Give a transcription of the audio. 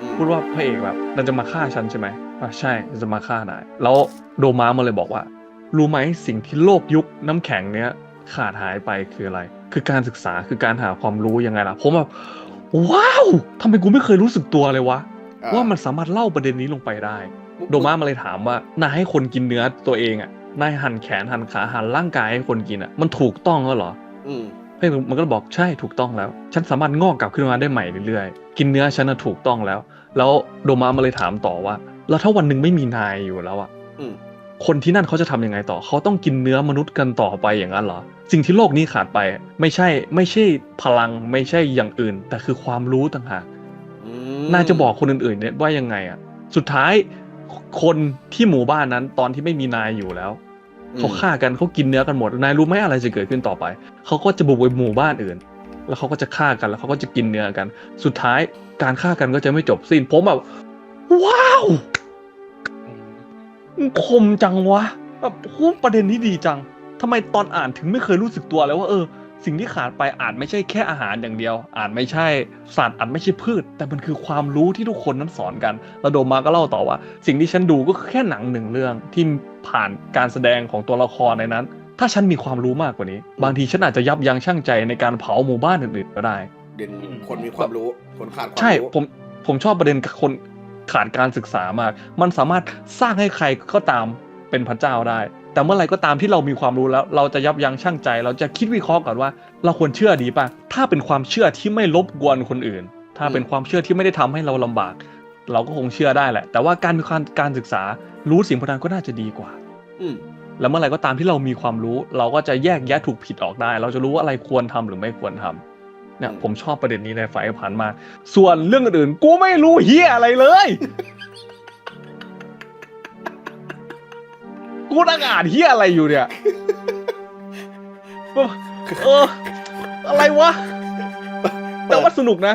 อืมพูดว่าพระเอกแบบมันจะมาฆ่าฉันใช่ไหมอะใช่มันจะมาฆ่านายแล้วโดมามาเลยบอกว่า รู้ไหมสิ่งที่โลกยุคน้ำแข็งเนี้ยขาดหายไปคืออะไร คือการศึกษาคือการหาความรู้ยังไงล่ะผมแบบว้าวทำไมกูไม่เคยรู้สึกตัวเลยวะอ่ว่ามันสามารถเล่าประเด็นนี้ลงไปได้ โดมามาเลยถามว่านายให้คนกินเนื้อตัวเองอะนายหั่นแขนหั่นขาหั่นร่างกายให้คนกินอะ มันถูกต้องแล้วเหรออืมพระ เอกมันก็บอกใช่ถูกต้องแล้ว ฉันสามารถงอกกลับขึ้นมาได้ใหม่เรื่อยๆ กินเนื้อฉันน่ะถูกต้องแล้ว แล้วโดมามาเลยถามต่อว่า แล้วถ้าวันหนึ่งไม่มีนายอยู่แล้วอะอืมคนที่นั่นเขาจะทำยังไงต่อ เขาต้องกินเนื้อมนุษย์กันต่อไปอย่างนั้นเหรอ สิ่งที่โลกนี้ขาดไป ไม่ใช่ไม่ใช่พลังไม่ใช่อย่างอื่น แต่คือความรู้ต่างหากอืมนายจะบอกคนอื่นๆเนี่ยว่ายังไงอะสุดท้ายคนที่หมู่บ้านนั้นตอนที่ไม่มีนายอยู่แล้ว เขาฆ่ากันเขากินเนื้อกันหมดนายรู้ไหมอะไรจะเกิดขึ้นต่อไป เขาก็จะบุกไปหมู่บ้านอื่น แล้วเขาก็จะฆ่ากันแล้วเขาก็จะกินเนื้อกัน สุดท้ายการฆ่ากันก็จะไม่จบสิ้นผมแบบว้าวคมจังวะแบบประเด็นนี้ดีจังทำไมตอนอ่านถึงไม่เคยรู้สึกตัวเลยว่าเออ สิ่งที่ขาดไปอาจไม่ใช่แค่อาหารอย่างเดียว อาจไม่ใช่สัตว์อาจไม่ใช่พืช แต่มันคือความรู้ที่ทุกคนนั้นสอนกันแล้วโดมาก็เล่าต่อว่า สิ่งที่ฉันดูก็คือแค่หนังหนึ่งเรื่องที่ผ่านการแสดงของตัวละครในนั้น ถ้าฉันมีความรู้มากกว่านี้ บางทีฉันอาจจะยับยั้งชั่งใจในการเผาหมู่บ้านอื่นๆก็ได้เด่นคนมีความรู้คนขาดความใช่รู้ผมผมชอบประเด็นคนขาดการศึกษามาก มันสามารถสร้างให้ใครก็ตามเป็นพระเจ้าได้ แต่เมื่อไหร่ก็ตามที่เรามีความรู้แล้ว เราจะยับยั้งชั่งใจ เราจะคิดวิเคราะห์ก่อนว่า เราควรเชื่อดีป่ะ ถ้าเป็นความเชื่อที่ไม่รบกวนคนอื่น ถ้าเป็นความเชื่อที่ไม่ได้ทำให้เราลำบาก เราก็คงเชื่อได้แหละ แต่ว่าการมีการการศึกษารู้สิ่งพวกนั้นก็น่าจะดีกว่า อืมแล้วเมื่อไหร่ก็ตามที่เรามีความรู้ เราก็จะแยกแยะถูกผิดออกได้ เราจะรู้ว่าอะไรควรทำหรือไม่ควรทำเนี่ยอืมผมชอบประเด็นนี้ในฝ่ายผ่านมา ส่วนเรื่องอื่นๆกูไม่รู้เฮียอะไรเลย กูนั่งอ่านเฮียอะไรอยู่เนี่ยเอออะไรวะ แต่ว่าสนุกนะ